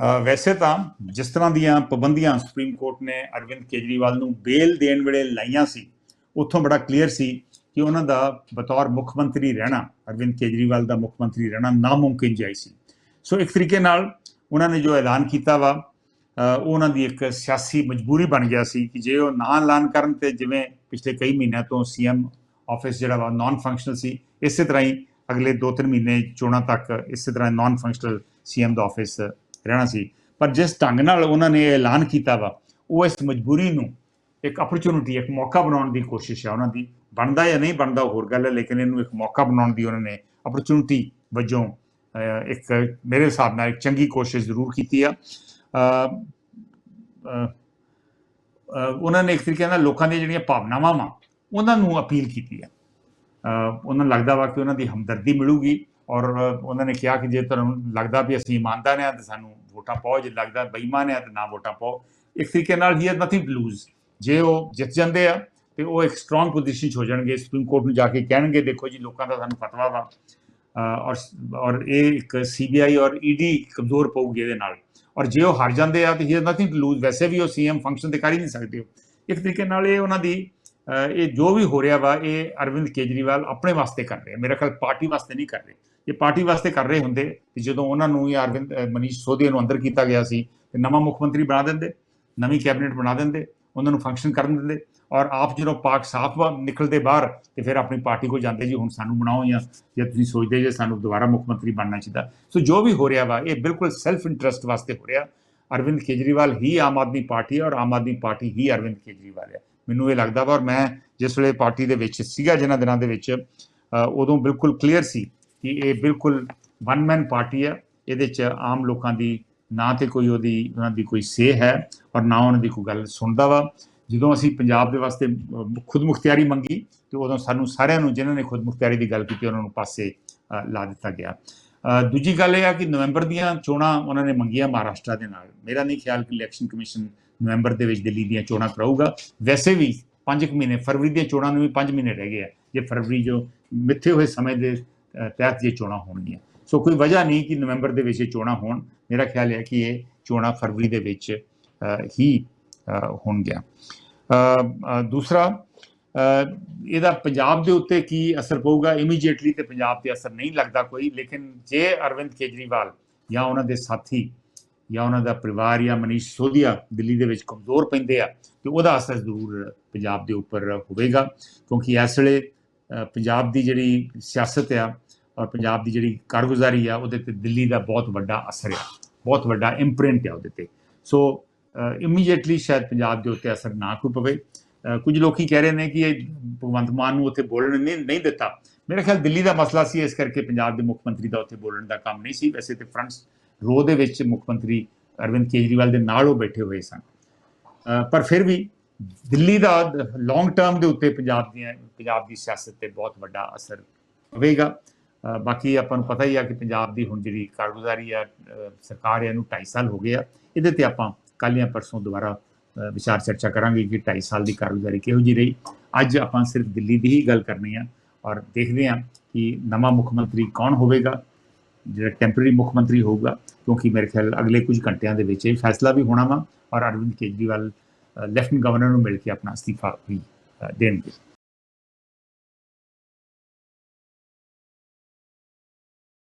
ਵੈਸੇ ਤਾਂ ਜਿਸ ਤਰ੍ਹਾਂ ਦੀਆਂ ਪਾਬੰਦੀਆਂ ਸੁਪਰੀਮ ਕੋਰਟ ਨੇ ਅਰਵਿੰਦ ਕੇਜਰੀਵਾਲ ਨੂੰ ਬੇਲ ਦੇਣ ਵੇਲੇ ਲਾਈਆਂ ਸੀ, ਉੱਥੋਂ ਬੜਾ ਕਲੀਅਰ ਸੀ ਕਿ ਉਹਨਾਂ ਦਾ ਬਤੌਰ ਮੁੱਖ ਮੰਤਰੀ ਰਹਿਣਾ, ਅਰਵਿੰਦ ਕੇਜਰੀਵਾਲ ਦਾ ਮੁੱਖ ਮੰਤਰੀ ਰਹਿਣਾ ਨਾਮੁਮਕਿਨ ਜਾਈ ਸੀ। ਸੋ ਇੱਕ ਤਰੀਕੇ ਨਾਲ ਉਹਨਾਂ ਨੇ ਜੋ ਐਲਾਨ ਕੀਤਾ ਵਾ ਉਹਨਾਂ ਦੀ ਇੱਕ ਸਿਆਸੀ ਮਜਬੂਰੀ ਬਣ ਗਿਆ ਸੀ ਕਿ ਜੇ ਉਹ ਨਾ ਐਲਾਨ ਕਰਨ ਤੇ ਜਿਵੇਂ ਪਿਛਲੇ ਕਈ ਮਹੀਨਿਆਂ ਤੋਂ ਸੀਐਮ ਆਫਿਸ ਜਿਹੜਾ ਵਾ ਨਾਨ ਫੰਕਸ਼ਨਲ ਸੀ, ਇਸੇ ਤਰ੍ਹਾਂ ਹੀ ਅਗਲੇ 2-3 ਮਹੀਨੇ ਚੋਣਾਂ ਤੱਕ ਇਸੇ ਤਰ੍ਹਾਂ ਨਾਨ ਫੰਕਸ਼ਨਲ ਸੀਐਮ ਦਾ ਆਫਿਸ ਰਹਿਣਾ ਸੀ। ਪਰ ਜਿਸ ਢੰਗ ਨਾਲ ਉਹਨਾਂ ਨੇ ਐਲਾਨ ਕੀਤਾ ਵਾ, ਉਹ ਇਸ ਮਜਬੂਰੀ ਨੂੰ, ਇੱਕ ਅਪਰਚੂਨਿਟੀ ਇੱਕ ਮੌਕਾ ਬਣਾਉਣ ਦੀ ਕੋਸ਼ਿਸ਼ ਹੈ ਉਹਨਾਂ ਦੀ। ਬਣਦਾ ਜਾਂ ਨਹੀਂ ਬਣਦਾ ਹੋਰ ਗੱਲ ਹੈ, ਲੇਕਿਨ ਇਹਨੂੰ ਇੱਕ ਮੌਕਾ ਬਣਾਉਣ ਦੀ ਉਹਨਾਂ ਨੇ ਅਪਰਚੂਨਿਟੀ ਵਜੋਂ ਇੱਕ ਮੇਰੇ ਹਿਸਾਬ ਨਾਲ ਇੱਕ ਚੰਗੀ ਕੋਸ਼ਿਸ਼ ਜ਼ਰੂਰ ਕੀਤੀ ਆ। ਉਹਨਾਂ ਨੇ ਇੱਕ ਤਰੀਕੇ ਨਾਲ ਲੋਕਾਂ ਦੀਆਂ ਜਿਹੜੀਆਂ ਭਾਵਨਾਵਾਂ ਵਾ, ਉਹਨਾਂ ਨੂੰ ਅਪੀਲ ਕੀਤੀ ਆ। ਉਹਨਾਂ ਨੂੰ ਲੱਗਦਾ ਵਾ ਕਿ ਉਹਨਾਂ ਦੀ ਹਮਦਰਦੀ ਮਿਲੂਗੀ। ਔਰ ਉਹਨਾਂ ਨੇ ਕਿਹਾ ਕਿ ਜੇ ਤੁਹਾਨੂੰ ਲੱਗਦਾ ਵੀ ਅਸੀਂ ਇਮਾਨਦਾਰ ਹਾਂ ਤਾਂ ਸਾਨੂੰ ਵੋਟਾਂ ਪਾਓ, ਜੇ ਲੱਗਦਾ ਬੇਈਮਾਨ ਹੈ ਤਾਂ ਨਾ ਵੋਟਾਂ ਪਾਓ। ਇੱਕ ਤਰੀਕੇ ਨਾਲ ਹੀ ਨਥਿੰਗ ਟੂ ਲੂਜ਼ ਜੇ ਉਹ ਜਿੱਤ ਜਾਂਦੇ ਆ ਤੇ ਉਹ ਇੱਕ ਸਟਰੋਂਗ ਪੋਜੀਸ਼ਨ 'ਚ ਹੋ ਜਾਣਗੇ, ਸੁਪਰੀਮ ਕੋਰਟ ਨੂੰ ਜਾ ਕੇ ਕਹਿਣਗੇ, ਦੇਖੋ ਜੀ ਲੋਕਾਂ ਦਾ ਸਾਨੂੰ ਫਤਵਾ ਵਾ। ਔਰ ਔਰ ਇਹ ਇੱਕ ਸੀਬੀਆਈ ਔਰ ਈਡੀ ਕਮਜ਼ੋਰ ਪਊਗੀ ਇਹਦੇ ਨਾਲ। ਔਰ ਜੇ ਉਹ ਹਾਰ ਜਾਂਦੇ ਆ ਤੇ ਹੀ ਨਥਿੰਗ ਟੂ ਲੂਜ਼ ਵੈਸੇ ਵੀ ਉਹ ਸੀਐਮ ਫੰਕਸ਼ਨ ਤੇ ਕਰ ਹੀ ਨਹੀਂ ਸਕਦੇ ਇੱਕ ਤਰੀਕੇ ਨਾਲ ਇਹ ਉਹਨਾਂ ਦੀ ਇਹ ਜੋ ਵੀ ਹੋ ਰਿਹਾ ਵਾ, ਇਹ ਅਰਵਿੰਦ ਕੇਜਰੀਵਾਲ ਆਪਣੇ ਵਾਸਤੇ ਕਰ ਰਿਹਾ। ਮੇਰਾ ਖਿਆਲ ਪਾਰਟੀ ਵਾਸਤੇ ਨਹੀਂ ਕਰ ਰਹੇ। ਇਹ ਪਾਰਟੀ ਵਾਸਤੇ ਕਰ ਰਹੇ ਹੁੰਦੇ, ਤੇ ਜਦੋਂ ਉਹਨਾਂ ਨੂੰ ਜਾਂ ਅਰਵਿੰਦ ਮਨੀਸ਼ ਸੋਧੀਆ ਨੂੰ ਅੰਦਰ ਕੀਤਾ ਗਿਆ ਸੀ, ਤੇ ਨਵਾਂ ਮੁੱਖ ਮੰਤਰੀ ਬਣਾ ਦਿੰਦੇ, ਨਵੀਂ ਕੈਬਨਿਟ ਬਣਾ ਦਿੰਦੇ, ਉਹਨਾਂ ਨੂੰ ਫੰਕਸ਼ਨ ਕਰਨ ਦਿੰਦੇ, ਔਰ ਆਪ ਜਦੋਂ ਪਾਕ ਸਾਫ਼ ਨਿਕਲਦੇ ਬਾਹਰ, ਤੇ ਫਿਰ ਆਪਣੀ ਪਾਰਟੀ ਕੋਲ ਜਾਂਦੇ ਜੀ, ਹੁਣ ਸਾਨੂੰ ਬਣਾਓ ਜਾਂ, ਜੇ ਤੁਸੀਂ ਸੋਚਦੇ ਜੇ ਸਾਨੂੰ ਦੁਬਾਰਾ ਮੁੱਖ ਮੰਤਰੀ ਬਣਨਾ ਚਾਹੀਦਾ। ਸੋ ਜੋ ਵੀ ਹੋ ਰਿਹਾ ਵਾ, ਇਹ ਬਿਲਕੁਲ ਸੈਲਫ ਇੰਟਰਸਟ ਵਾਸਤੇ ਹੋ ਰਿਹਾ। ਅਰਵਿੰਦ ਕੇਜਰੀਵਾਲ ਹੀ ਆਮ ਆਦਮੀ ਪਾਰਟੀ ਹੈ, ਔਰ ਆਮ ਆਦਮੀ ਪਾਰਟੀ ਹੀ ਅਰਵਿੰਦ ਕੇਜਰੀਵਾਲ ਹੈ। ਮੈਨੂੰ ਇਹ ਲੱਗਦਾ ਵਾ ਔਰ ਮੈਂ ਜਿਸ ਵੇਲੇ ਪਾਰਟੀ ਦੇ ਵਿੱਚ ਸੀਗਾ ਜਿਨ੍ਹਾਂ ਦਿਨਾਂ ਦੇ ਵਿੱਚ ਉਦੋਂ ਬਿਲਕੁਲ ਕਲੀਅਰ ਸੀ ਕਿ ਇਹ ਬਿਲਕੁਲ ਵਨ ਮੈਨ ਪਾਰਟੀ ਹੈ। ਇਹਦੇ 'ਚ ਆਮ ਲੋਕਾਂ ਦੀ ਨਾ ਤੇ ਕੋਈ ਉਹਦੀ ਉਹਨਾਂ ਦੀ ਕੋਈ ਸੇ ਹੈ ਔਰ ਨਾ ਉਹਨਾਂ ਦੀ ਕੋਈ ਗੱਲ ਸੁਣਦਾ ਵਾ। ਜਦੋਂ ਅਸੀਂ ਪੰਜਾਬ ਦੇ ਵਾਸਤੇ ਅ, ਖੁਦ ਮੁਖਤਿਆਰੀ ਮੰਗੀ ਤੇ ਉਦੋਂ ਸਾਨੂੰ ਸਾਰਿਆਂ ਨੂੰ ਜਿਨ੍ਹਾਂ ਨੇ ਖੁਦ ਮੁਖਤਿਆਰੀ ਦੀ ਗੱਲ ਕੀਤੀ ਉਹਨਾਂ ਨੂੰ ਪਾਸੇ ਲਾ ਦਿੱਤਾ ਗਿਆ। ਦੂਜੀ ਗੱਲ ਇਹ ਆ ਕਿ ਨਵੰਬਰ ਦੀਆਂ ਚੋਣਾਂ ਉਹਨਾਂ ਨੇ ਮੰਗੀਆਂ ਮਹਾਰਾਸ਼ਟਰ ਦੇ ਨਾਲ। ਮੇਰਾ ਨਹੀਂ ਖਿਆਲ ਕਿ ਇਲੈਕਸ਼ਨ ਕਮਿਸ਼ਨ ਨਵੰਬਰ ਦੇ ਵਿੱਚ ਦਿੱਲੀ ਦੀਆਂ ਚੋਣਾਂ ਕਰਾਊਗਾ। ਵੈਸੇ ਵੀ 5 ਮਹੀਨੇ, ਫਰਵਰੀ ਦੀਆਂ ਚੋਣਾਂ ਨੂੰ ਵੀ 5 ਮਹੀਨੇ ਰਹਿ ਗਏ ਆ। ਜੇ ਫਰਵਰੀ ਜੋ ਮਿੱਥੇ ਹੋਏ ਸਮੇਂ ਦੇ ਤਹਿਤ ਇਹ ਚੋਣਾਂ ਹੋਣਗੀਆਂ। ਸੋ ਕੋਈ ਵਜ੍ਹਾ ਨਹੀਂ ਕਿ ਨਵੰਬਰ ਦੇ ਵਿੱਚ ਇਹ ਚੋਣਾਂ ਹੋਣ। ਮੇਰਾ ਖਿਆਲ ਹੈ ਕਿ ਇਹ ਚੋਣਾਂ ਫਰਵਰੀ ਦੇ ਵਿੱਚ ਹੀ ਹੋਣਗੀਆਂ। ਦੂਸਰਾ ਇਹਦਾ ਪੰਜਾਬ ਦੇ ਉੱਤੇ ਕੀ ਅਸਰ ਪਊਗਾ? ਇਮੀਡੀਏਟਲੀ ਤੇ ਪੰਜਾਬ ਤੇ ਅਸਰ ਨਹੀਂ ਲੱਗਦਾ ਕੋਈ। ਲੇਕਿਨ ਜੇ ਅਰਵਿੰਦ ਕੇਜਰੀਵਾਲ ਜਾਂ ਉਹਨਾਂ ਦੇ ਸਾਥੀ ਜਾਂ ਉਹਨਾਂ ਦਾ ਪਰਿਵਾਰ ਜਾਂ ਮਨੀਸ਼ ਸੋਧੀਆ ਦਿੱਲੀ ਦੇ ਵਿੱਚ ਕਮਜ਼ੋਰ ਪੈਂਦੇ ਆ ਤੇ ਉਹਦਾ ਅਸਰ ਜ਼ਰੂਰ ਪੰਜਾਬ ਦੇ ਉੱਪਰ ਹੋਵੇਗਾ ਕਿਉਂਕਿ ਇਸ ਵੇਲੇ ਪੰਜਾਬ ਦੀ ਜਿਹੜੀ ਸਿਆਸਤ ਆ ਔਰ ਪੰਜਾਬ ਦੀ ਜਿਹੜੀ ਕਾਰਗੁਜ਼ਾਰੀ ਆ ਉਹਦੇ ਤੇ ਦਿੱਲੀ ਦਾ ਬਹੁਤ ਵੱਡਾ ਅਸਰ ਆ ਬਹੁਤ ਵੱਡਾ ਇੰਪ੍ਰਿੰਟ ਆ ਉਹਦੇ ਤੇ। ਸੋ ਇਮੀਡੀਏਟਲੀ ਸ਼ਾਇਦ ਪੰਜਾਬ ਦੇ ਉੱਤੇ ਅਸਰ ਨਾ ਕੋਈ ਪਵੇ। ਅ, ਕੁਝ ਲੋਕੀ ਕਹਿ ਰਹੇ ਨੇ ਕਿ ਇਹ ਭਗਵੰਤ ਮਾਨ ਨੂੰ ਉੱਥੇ ਬੋਲਣ ਨਹੀਂ ਨਹੀਂ ਦਿੱਤਾ। ਮੇਰੇ ਖਿਆਲ ਦਿੱਲੀ ਦਾ ਮਸਲਾ ਸੀ ਇਸ ਕਰਕੇ ਪੰਜਾਬ ਦੇ ਮੁੱਖ ਮੰਤਰੀ ਦਾ ਉੱਥੇ ਬੋਲਣ ਦਾ ਕੰਮ ਨਹੀਂ ਸੀ। ਵੈਸੇ ਤੇ ਫਰੰਟ ਰੋ ਦੇ ਵਿੱਚ ਮੁੱਖ ਮੰਤਰੀ ਅਰਵਿੰਦ ਕੇਜਰੀਵਾਲ ਦੇ ਨਾਲ ਉਹ ਬੈਠੇ ਹੋਏ ਸਨ। ਪਰ ਫਿਰ ਵੀ ਦਿੱਲੀ ਦਾ ਲੌਂਗ ਟਰਮ ਦੇ ਉੱਤੇ ਪੰਜਾਬ ਦੀਆਂ, ਪੰਜਾਬ ਦੀ ਸਿਆਸਤ ਤੇ ਬਹੁਤ ਵੱਡਾ ਅਸਰ ਪਵੇਗਾ। ਬਾਕੀ ਆਪਾਂ ਨੂੰ ਪਤਾ ਹੀ ਆ ਕਿ ਪੰਜਾਬ ਦੀ ਹੁਣ ਜਿਹੜੀ ਕਾਰਗੁਜ਼ਾਰੀ ਆ ਸਰਕਾਰ ਹੈ ਇਹਨੂੰ 2.5 ਸਾਲ ਹੋ ਗਏ ਆ। ਇਹਦੇ ਤੇ ਆਪਾਂ ਕੱਲ੍ਹ ਜਾਂ ਪਰਸੋਂ ਦੁਬਾਰਾ ਵਿਚਾਰ ਚਰਚਾ ਕਰਾਂਗੇ ਕਿ 2.5 ਸਾਲ ਦੀ ਕਾਰਗੁਜ਼ਾਰੀ ਕਿਹੋ ਜਿਹੀ ਰਹੀ। ਅੱਜ ਆਪਾਂ ਸਿਰਫ ਦਿੱਲੀ ਦੀ ਹੀ ਗੱਲ ਕਰਨੀ ਆ ਔਰ ਦੇਖਦੇ ਹਾਂ ਕਿ ਨਵਾਂ ਮੁੱਖ ਮੰਤਰੀ ਕੌਣ ਹੋਵੇਗਾ। ਜਿਹੜਾ ਟੈਂਪਰੇਰੀ ਮੁੱਖ ਮੰਤਰੀ ਹੋਊਗਾ, ਕਿਉਂਕਿ ਮੇਰੇ ਖਿਆਲ ਅਗਲੇ ਕੁਝ ਘੰਟਿਆਂ ਦੇ ਵਿੱਚ ਇਹ ਫੈਸਲਾ ਵੀ ਹੋਣਾ ਵਾ ਔਰ ਅਰਵਿੰਦ ਕੇਜਰੀਵਾਲ ਲੈਫਟਨੈਂਟ ਗਵਰਨਰ ਨੂੰ ਮਿਲ ਕੇ ਆਪਣਾ ਅਸਤੀਫਾ ਵੀ ਦੇਣਗੇ।